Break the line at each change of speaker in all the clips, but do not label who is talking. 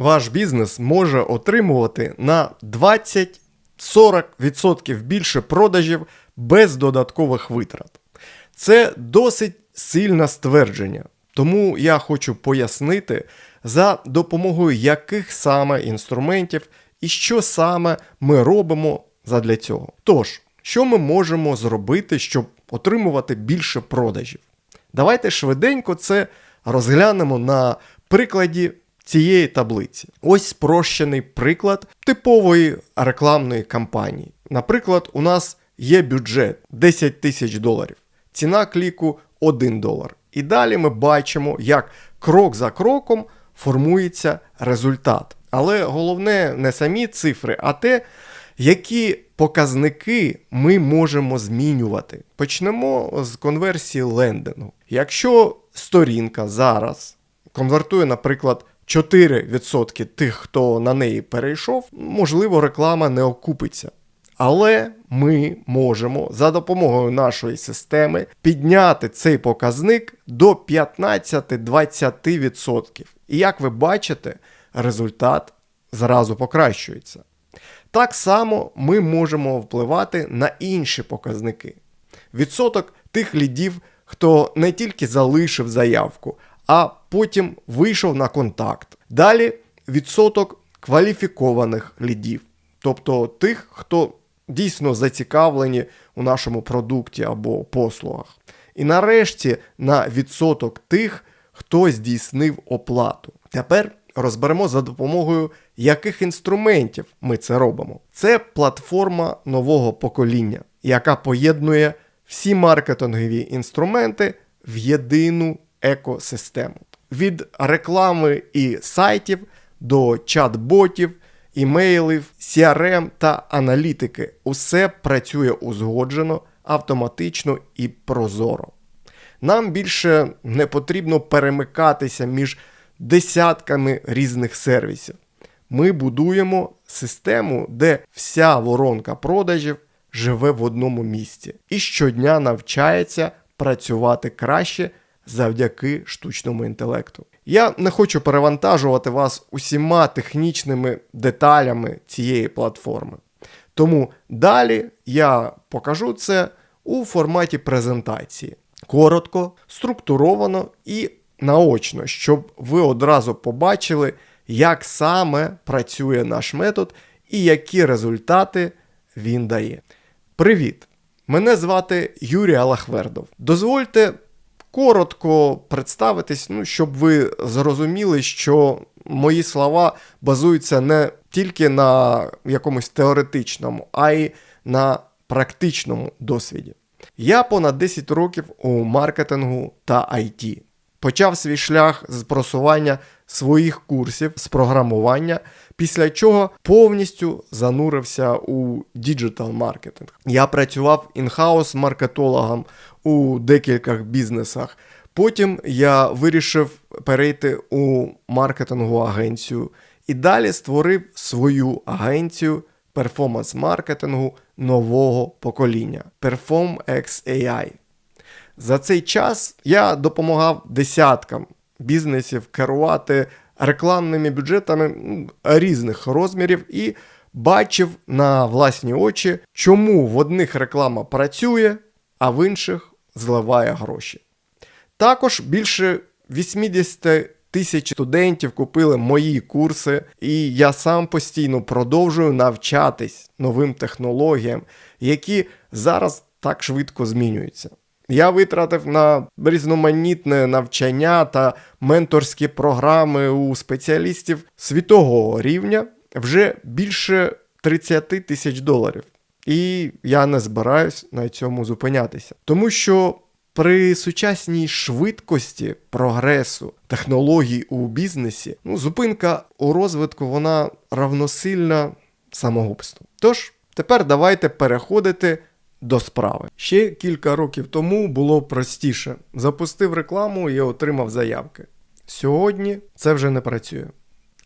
ваш бізнес може отримувати на 20-40% більше продажів без додаткових витрат. Це досить сильне ствердження, тому я хочу пояснити, за допомогою яких саме інструментів і що саме ми робимо задля цього. Тож, що ми можемо зробити, щоб отримувати більше продажів? Давайте швиденько це розглянемо на прикладі цієї таблиці. Ось спрощений приклад типової рекламної кампанії. Наприклад, у нас є бюджет 10 тисяч доларів, ціна кліку 1 долар. І далі ми бачимо, як крок за кроком формується результат. Але головне не самі цифри, а те, які показники ми можемо змінювати. Почнемо з конверсії лендингу. Якщо сторінка зараз конвертує, наприклад, 4% тих, хто на неї перейшов, можливо, реклама не окупиться. Але ми можемо за допомогою нашої системи підняти цей показник до 15-20%. І як ви бачите, результат зразу покращується. Так само ми можемо впливати на інші показники. Відсоток тих лідів, хто не тільки залишив заявку, а потім вийшов на контакт. Далі відсоток кваліфікованих лідів, тобто тих, хто дійсно зацікавлені у нашому продукті або послугах. І нарешті на відсоток тих, хто здійснив оплату. Тепер розберемо за допомогою яких інструментів ми це робимо. Це платформа нового покоління, яка поєднує всі маркетингові інструменти в єдину екосистему. Від реклами і сайтів до чат-ботів, імейлів, CRM та аналітики. Усе працює узгоджено, автоматично і прозоро. Нам більше не потрібно перемикатися між десятками різних сервісів. Ми будуємо систему, де вся воронка продажів живе в одному місці і щодня навчається працювати краще завдяки штучному інтелекту. Я не хочу перевантажувати вас усіма технічними деталями цієї платформи. Тому далі я покажу це у форматі презентації. Коротко, структуровано і наочно, щоб ви одразу побачили, як саме працює наш метод і які результати він дає. Привіт! Мене звати Юрій Алахвердов. Дозвольте коротко представитись, ну, щоб ви зрозуміли, що мої слова базуються не тільки на якомусь теоретичному, а й на практичному досвіді. Я понад 10 років у маркетингу та IT. Почав свій шлях з просування своїх курсів з програмування, після чого повністю занурився у діджитал маркетинг. Я працював інхаус маркетологом у декількох бізнесах. Потім я вирішив перейти у маркетингову агенцію і далі створив свою агенцію перформанс-маркетингу нового покоління PerformX AI. За цей час я допомагав десяткам бізнесів керувати рекламними бюджетами різних розмірів і бачив на власні очі, чому в одних реклама працює, а в інших зливає гроші. Також більше 80 тисяч студентів купили мої курси, і я сам постійно продовжую навчатись новим технологіям, які зараз так швидко змінюються. Я витратив на різноманітне навчання та менторські програми у спеціалістів світового рівня вже більше 30 тисяч доларів. І я не збираюсь на цьому зупинятися. Тому що при сучасній швидкості прогресу технологій у бізнесі, ну, зупинка у розвитку вона равносильна самогубству. Тож, тепер давайте переходити до справи. Ще кілька років тому було простіше. Запустив рекламу і отримав заявки. Сьогодні це вже не працює.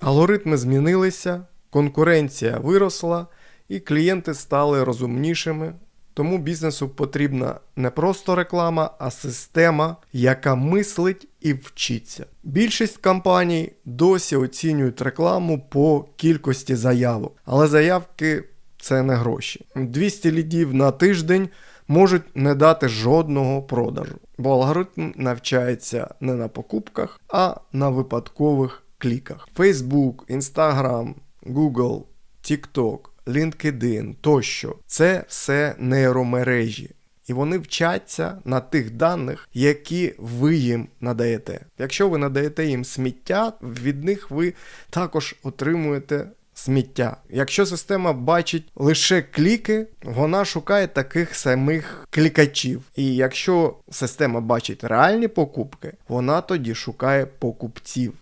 Алгоритми змінилися, конкуренція виросла, і клієнти стали розумнішими Тому бізнесу потрібна не просто реклама, а система, яка мислить і вчиться. Більшість компаній досі оцінюють рекламу по кількості заявок, але заявки це не гроші. 200 лідів на тиждень можуть не дати жодного продажу, бо алгоритм навчається не на покупках, а на випадкових кліках. Facebook, Instagram, Google, TikTok, LinkedIn тощо це все нейромережі. І вони вчаться на тих даних, які ви їм надаєте. Якщо ви надаєте їм сміття, від них ви також отримуєте сміття. Якщо система бачить лише кліки, вона шукає таких самих клікачів. І якщо система бачить реальні покупки, вона тоді шукає покупців.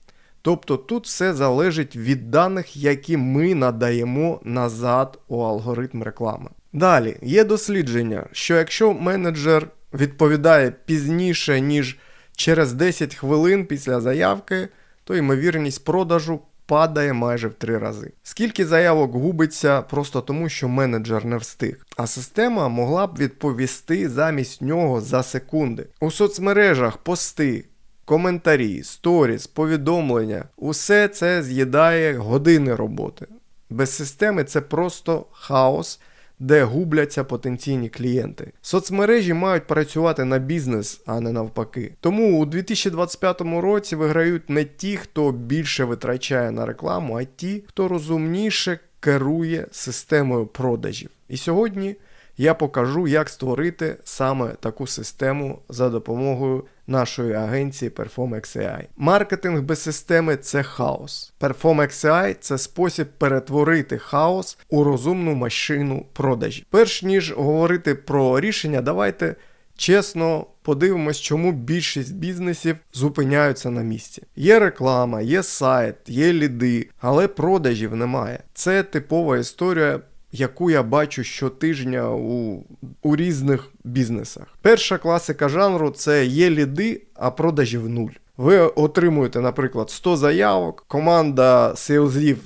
Тобто тут все залежить від даних, які ми надаємо назад у алгоритм реклами. Далі є дослідження, що якщо менеджер відповідає пізніше, ніж через 10 хвилин після заявки, то ймовірність продажу падає майже в три рази. Скільки заявок губиться просто тому, що менеджер не встиг, а система могла б відповісти замість нього за секунди. У соцмережах пости. Коментарі, сторіс, повідомлення усе це з'їдає години роботи. Без системи це просто хаос, де губляться потенційні клієнти. Соцмережі мають працювати на бізнес, а не навпаки. Тому у 2025 році виграють не ті, хто більше витрачає на рекламу, а ті, хто розумніше керує системою продажів. І сьогодні я покажу, як створити саме таку систему за допомогою нашої агенції PerformXAI. Маркетинг без системи це хаос. PerformXAI – це спосіб перетворити хаос у розумну машину продажі. Перш ніж говорити про рішення, давайте. Чесно, подивимось, чому більшість бізнесів зупиняються на місці. Є реклама, є сайт, є ліди, але продажів немає. Це типова історія яку я бачу щотижня у у різних бізнесах. Перша класика жанру це є ліди, а продажів нуль. Ви отримуєте, наприклад, 100 заявок, команда сейлзів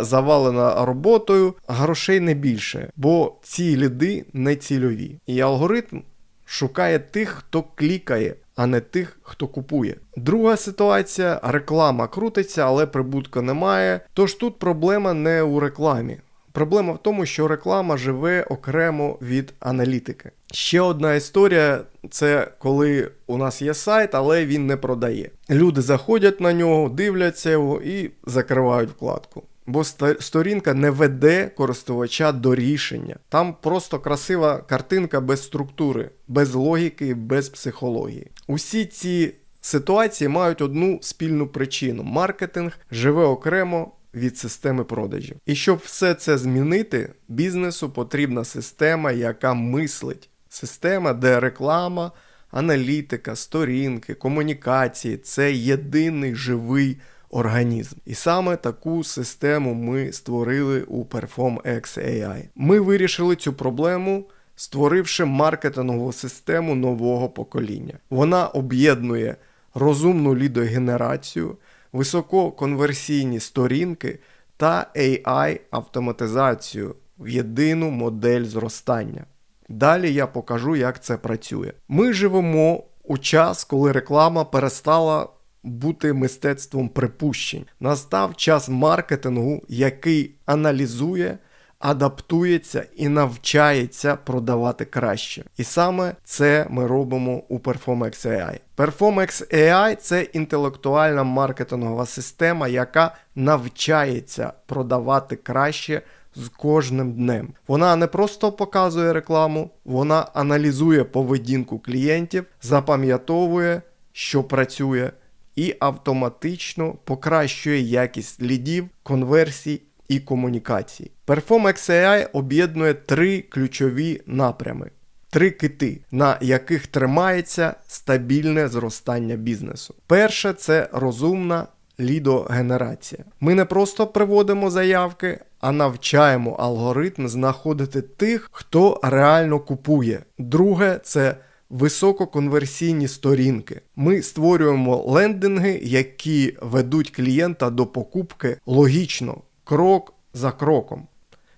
завалена роботою, грошей не більше, бо ці ліди не цільові. І алгоритм шукає тих, хто клікає. А не тих, хто купує. Друга ситуація: реклама крутиться, але прибутку немає. Тож тут проблема не у рекламі. Проблема в тому, що реклама живе окремо від аналітики. Ще одна історія це коли у нас є сайт, але він не продає. Люди заходять на нього, дивляться його і закривають вкладку. Бо сторінка не веде користувача до рішення. Там просто красива картинка без структури, без логіки, без психології. Усі ці ситуації мають одну спільну причину: маркетинг живе окремо від системи продажів. І щоб все це змінити, бізнесу потрібна система, яка мислить. Система, де реклама, аналітика, сторінки, комунікації це єдиний живий організм. І саме таку систему ми створили у PerformX AI. Ми вирішили цю проблему. Створивши маркетингову систему нового покоління. Вона об'єднує розумну лідогенерацію, висококонверсійні сторінки та AI-автоматизацію в єдину модель зростання. Далі я покажу, як це працює. Ми живемо у час, коли реклама перестала бути мистецтвом припущень. Настав час маркетингу, який аналізує адаптується і навчається продавати краще. І саме це ми робимо у PerformX AI. PerformX AI це інтелектуальна маркетингова система, яка навчається продавати краще. З кожним днем. Вона не просто показує рекламу, вона аналізує поведінку клієнтів, запам'ятовує, що працює, і автоматично покращує якість лідів, конверсій і комунікацій. Perform AI об'єднує три ключові напрями, три кити, на яких тримається стабільне зростання бізнесу. Перше це розумна лідогенерація. Ми не просто приводимо заявки, а навчаємо алгоритм знаходити тих, хто реально купує. Друге це висококонверсійні сторінки. Ми створюємо лендинги, які ведуть клієнта до покупки логічно крок за кроком.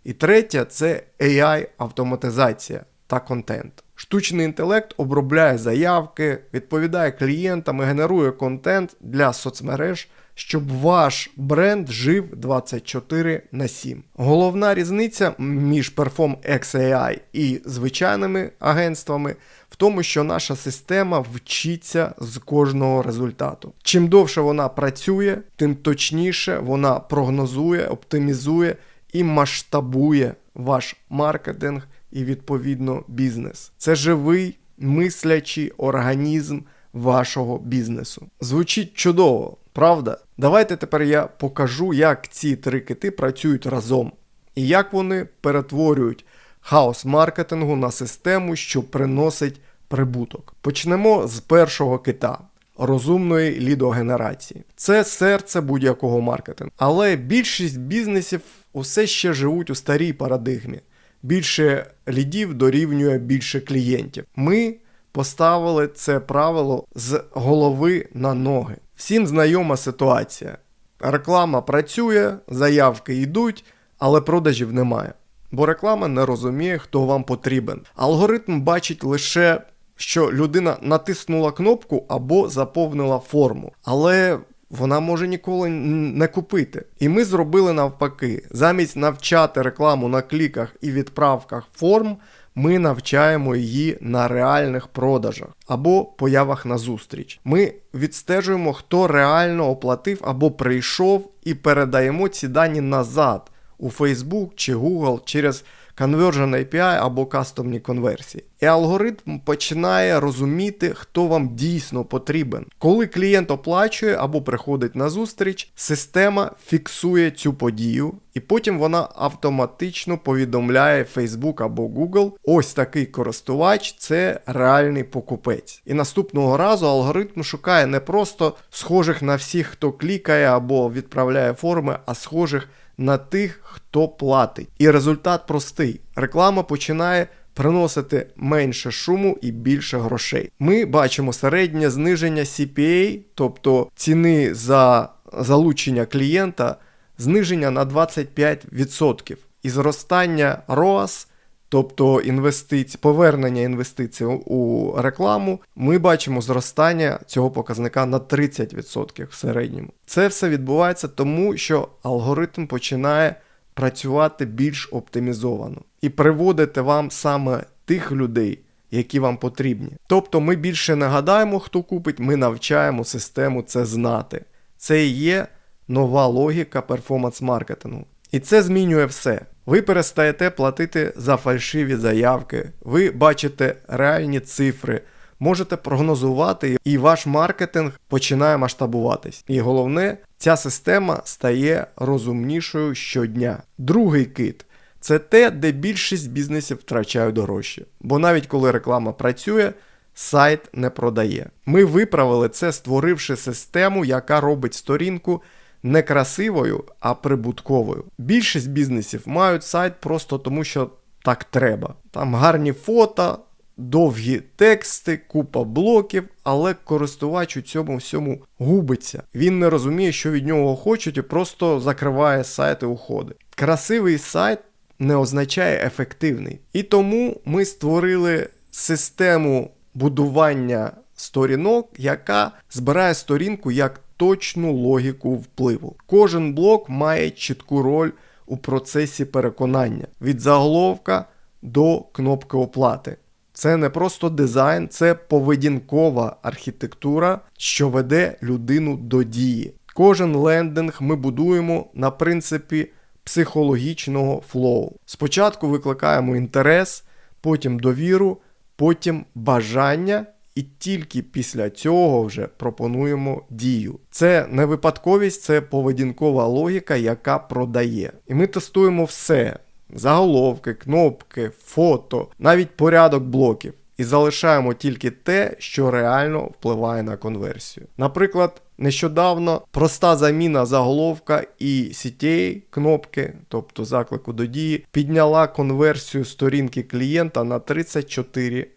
І третє це AI-автоматизація. та контент. Штучний інтелект обробляє заявки, відповідає клієнтам і генерує контент для соцмереж, щоб ваш бренд жив 24 на 7. Головна різниця між Perform X AI і звичайними агентствами в тому, що наша система вчиться з кожного результату. Чим довше вона працює, тим точніше вона прогнозує, оптимізує і масштабує ваш маркетинг і відповідно бізнес. Це живий мислячий організм вашого бізнесу. Звучить чудово, правда? Давайте тепер я покажу, як ці три кити працюють разом і як вони перетворюють хаос маркетингу на систему, що приносить прибуток. Почнемо з першого кита. Розумної лідогенерації. Це серце будь-якого маркетингу. Але більшість бізнесів усе ще живуть у старій парадигмі. Більше лідів дорівнює більше клієнтів. Ми поставили це правило з голови на ноги. Всім знайома ситуація. Реклама працює, заявки йдуть, але продажів немає. Бо реклама не розуміє, хто вам потрібен. Алгоритм бачить лише, що людина натиснула кнопку або заповнила форму. Але вона може ніколи не купити. І ми зробили навпаки. Замість навчати рекламу на кліках і відправках форм, ми навчаємо її на реальних продажах або появах на зустріч. Ми відстежуємо, хто реально оплатив або прийшов, і передаємо ці дані назад у Facebook чи Google через Conversion API або кастомні конверсії. І алгоритм починає розуміти, хто вам дійсно потрібен. Коли клієнт оплачує або приходить на зустріч, система фіксує цю подію, і потім вона автоматично повідомляє Facebook або Google, ось такий користувач це реальний покупець. І наступного разу алгоритм шукає не просто схожих на всіх, хто клікає або відправляє форми, а схожих на тих, хто платить. І результат простий: реклама починає приносити менше шуму і більше грошей. Ми бачимо середнє зниження CPA, тобто ціни за залучення клієнта, зниження на 25% і зростання ROAS – тобто інвестицій, повернення інвестицій у рекламу, ми бачимо зростання цього показника на 30% в середньому. Це все відбувається тому, що алгоритм починає працювати більш оптимізовано і приводити вам саме тих людей. Які вам потрібні. Тобто ми більше не гадаємо, хто купить, ми навчаємо систему це знати. Це і є нова логіка перформанс-маркетингу. І це змінює все. Ви перестаєте платити за фальшиві заявки, ви бачите реальні цифри, можете прогнозувати, і ваш маркетинг починає масштабуватись. І головне, ця система стає розумнішою щодня. Другий кит це те, де більшість бізнесів втрачають гроші. Бо навіть коли реклама працює, сайт не продає. Ми виправили це, створивши систему, яка робить сторінку не красивою, а прибутковою. Більшість бізнесів мають сайт просто тому, що так треба. Там гарні фото, довгі тексти, купа блоків, але користувач у цьому всьому губиться. Він не розуміє, що від нього хочуть, і просто закриває сайт і уходить. Красивий сайт не означає ефективний. І тому ми створили систему будування сторінок, яка збирає сторінку як точну логіку впливу. Кожен блок має чітку роль у процесі переконання від заголовка до кнопки оплати. Це не просто дизайн, це поведінкова архітектура, що веде людину до дії. Кожен лендинг ми будуємо на принципі психологічного флоу. Спочатку викликаємо інтерес, потім довіру, потім бажання і тільки після цього вже пропонуємо дію. Це не випадковість, це поведінкова логіка, яка продає. І ми тестуємо все: заголовки, кнопки, фото, навіть порядок блоків. І залишаємо тільки те, що реально впливає на конверсію. Наприклад, нещодавно проста заміна заголовка і CTA кнопки, тобто заклику до дії, підняла конверсію сторінки клієнта на 34 відсотка.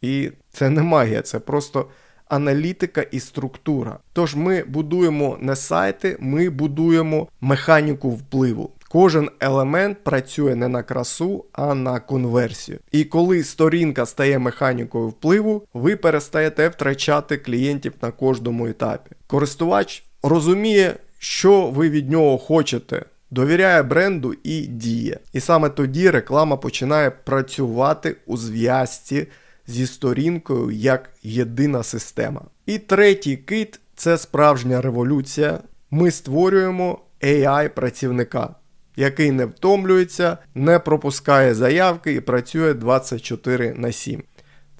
І це не магія, це просто аналітика і структура. Тож ми будуємо не сайти, ми будуємо механіку впливу. Кожен елемент працює не на красу, а на конверсію. І коли сторінка стає механікою впливу, ви перестаєте втрачати клієнтів на кожному етапі. Користувач розуміє, що ви від нього хочете. Довіряє бренду і діє. І саме тоді реклама починає працювати у зв'язці зі сторінкою як єдина система. І третій кит це справжня революція. Ми створюємо AI-працівника, який не втомлюється, не пропускає заявки і працює 24 на 7.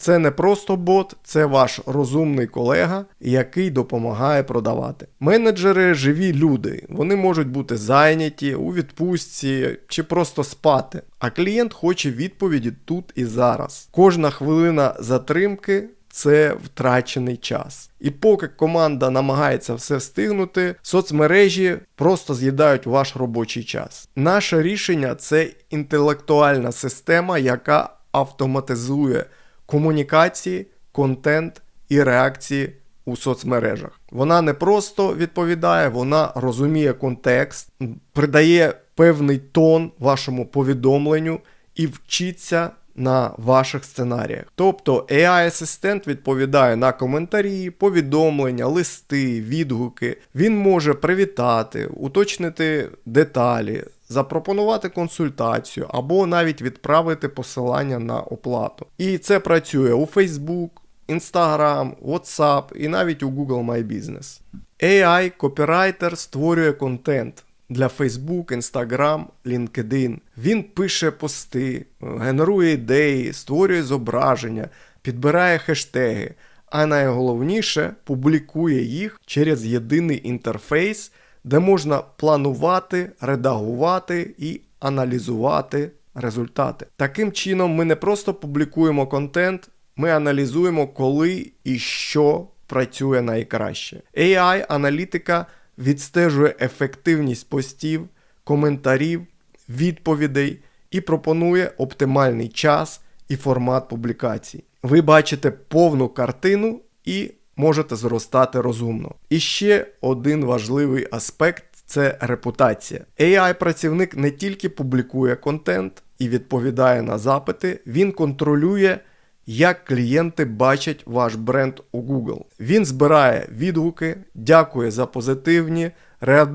Це не просто бот, це ваш розумний колега, який допомагає продавати. Менеджери живі люди, вони можуть бути зайняті у відпустці чи просто спати. А клієнт хоче відповіді тут і зараз. Кожна хвилина затримки. Це втрачений час. І поки команда намагається все встигнути, соцмережі просто з'їдають ваш робочий час. Наше рішення це інтелектуальна система, яка автоматизує комунікації, контент і реакції у соцмережах. Вона не просто відповідає, вона розуміє контекст, придає певний тон вашому повідомленню і вчиться на ваших сценаріях. Тобто AI-асистент відповідає на коментарі, повідомлення, листи, відгуки. Він може привітати, уточнити деталі, запропонувати консультацію або навіть відправити посилання на оплату. І це працює у Facebook, Instagram, WhatsApp і навіть у Google My Business. AI копірайтер створює контент для Facebook, Instagram, LinkedIn. Він пише пости, генерує ідеї, створює зображення, підбирає хештеги, а найголовніше публікує їх через єдиний інтерфейс, де можна планувати, редагувати і аналізувати результати. Таким чином, ми не просто публікуємо контент, ми аналізуємо, коли і що працює найкраще. AI-аналітика відстежує ефективність постів, коментарів, відповідей і пропонує оптимальний час і формат публікацій. Ви бачите повну картину і можете зростати розумно. І ще один важливий аспект це репутація. AI-працівник не тільки публікує контент і відповідає на запити, він контролює як клієнти бачать ваш бренд у Google. Він збирає відгуки, дякує за позитивні,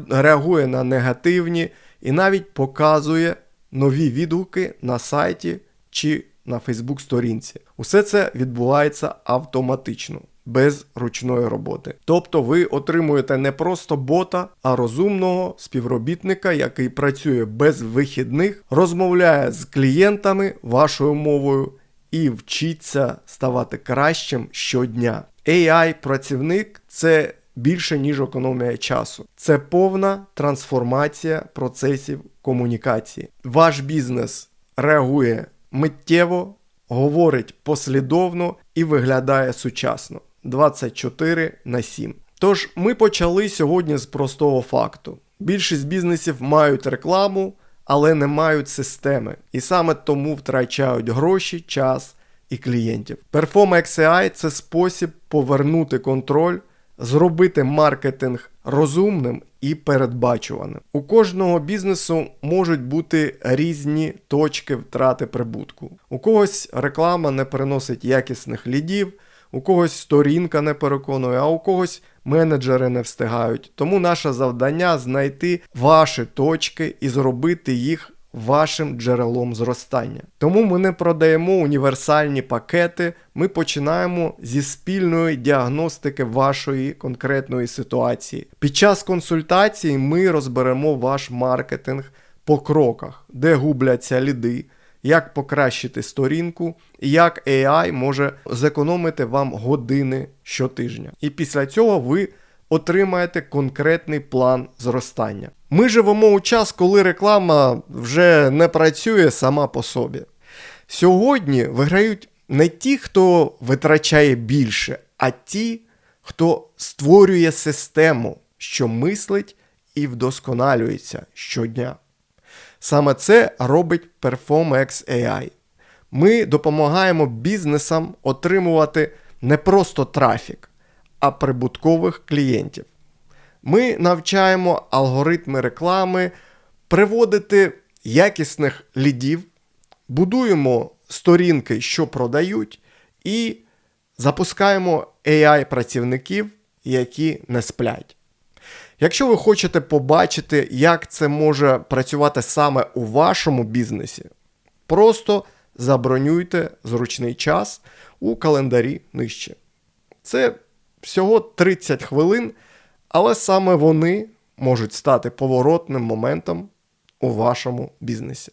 реагує на негативні і навіть показує нові відгуки на сайті чи на Facebook сторінці. Усе це відбувається автоматично. Без ручної роботи. Тобто ви отримуєте не просто бота, а розумного співробітника, який працює без вихідних, розмовляє з клієнтами вашою мовою і вчиться ставати кращим щодня. AI-працівник це більше, ніж економія часу. Це повна трансформація процесів комунікації. Ваш бізнес реагує миттєво, говорить послідовно і виглядає сучасно 24 на 7. Тож ми почали сьогодні з простого факту: більшість бізнесів мають рекламу але не мають системи. І саме тому втрачають гроші, час і клієнтів. Perform XAI – це спосіб повернути контроль, зробити маркетинг розумним і передбачуваним. У кожного бізнесу можуть бути різні точки втрати прибутку. У когось реклама не приносить якісних лідів, у когось сторінка не переконує, а у когось менеджери не встигають. Тому наше завдання знайти ваші точки і зробити їх вашим джерелом зростання. Тому ми не продаємо універсальні пакети, ми починаємо зі спільної діагностики вашої конкретної ситуації. Під час консультації ми розберемо ваш маркетинг по кроках, де губляться ліди як покращити сторінку, як AI може зекономити вам години щотижня. І після цього ви отримаєте конкретний план зростання. Ми живемо у час, коли реклама вже не працює сама по собі. Сьогодні виграють не ті, хто витрачає більше, а ті, хто створює систему, що мислить і вдосконалюється щодня. Саме це робить PerformX AI. Ми допомагаємо бізнесам отримувати не просто трафік, а прибуткових клієнтів. Ми навчаємо алгоритми реклами, приводити якісних лідів, будуємо сторінки, що продають, і запускаємо AI-працівників, які не сплять. Якщо ви хочете побачити, як це може працювати саме у вашому бізнесі, просто забронюйте зручний час у календарі нижче. Це всього 30 хвилин, але саме вони можуть стати поворотним моментом у вашому бізнесі.